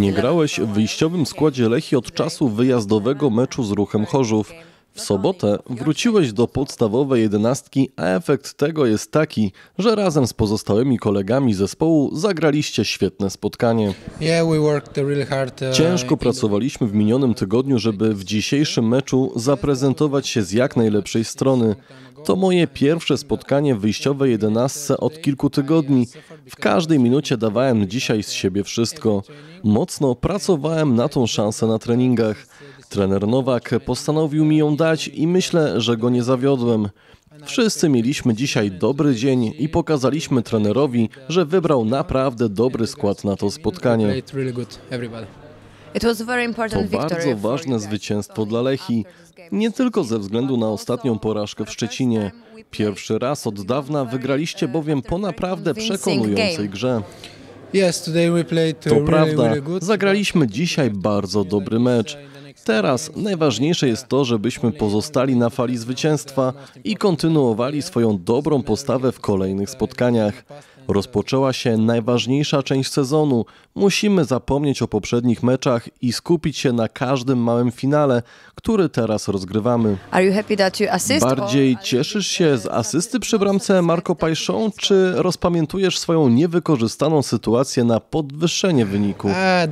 Nie grałeś w wyjściowym składzie Lechi od czasu wyjazdowego meczu z Ruchem Chorzów. W sobotę wróciłeś do podstawowej jedenastki, a efekt tego jest taki, że razem z pozostałymi kolegami zespołu zagraliście świetne spotkanie. Uh, Ciężko pracowaliśmy w minionym tygodniu, żeby w dzisiejszym meczu zaprezentować się z jak najlepszej strony. To moje pierwsze spotkanie w wyjściowej jedenastce od kilku tygodni. W każdej minucie dawałem dzisiaj z siebie wszystko. Mocno pracowałem na tą szansę na treningach. Trener Nowak postanowił mi ją dać i myślę, że go nie zawiodłem. Wszyscy mieliśmy dzisiaj dobry dzień i pokazaliśmy trenerowi, że wybrał naprawdę dobry skład na to spotkanie. To bardzo ważne zwycięstwo dla Lechi. Nie tylko ze względu na ostatnią porażkę w Szczecinie. Pierwszy raz od dawna wygraliście bowiem po naprawdę przekonującej grze. To prawda, zagraliśmy dzisiaj bardzo dobry mecz. Teraz najważniejsze jest to, żebyśmy pozostali na fali zwycięstwa i kontynuowali swoją dobrą postawę w kolejnych spotkaniach. Rozpoczęła się najważniejsza część sezonu. Musimy zapomnieć o poprzednich meczach i skupić się na każdym małym finale, który teraz rozgrywamy. Bardziej cieszysz się z asysty przy bramce Marco Pajszą, czy rozpamiętujesz swoją niewykorzystaną sytuację na podwyższenie wyniku? Ah.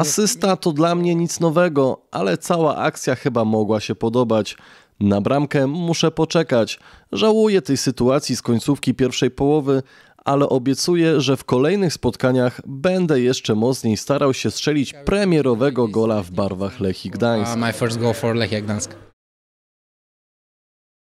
Asysta to dla mnie nic nowego, ale cała akcja chyba mogła się podobać. Na bramkę muszę poczekać. Żałuję tej sytuacji z końcówki pierwszej połowy, ale obiecuję, że w kolejnych spotkaniach będę jeszcze mocniej starał się strzelić premierowego gola w barwach Lechii Gdańsk. Uh, my first goal for Lechia Gdańsk.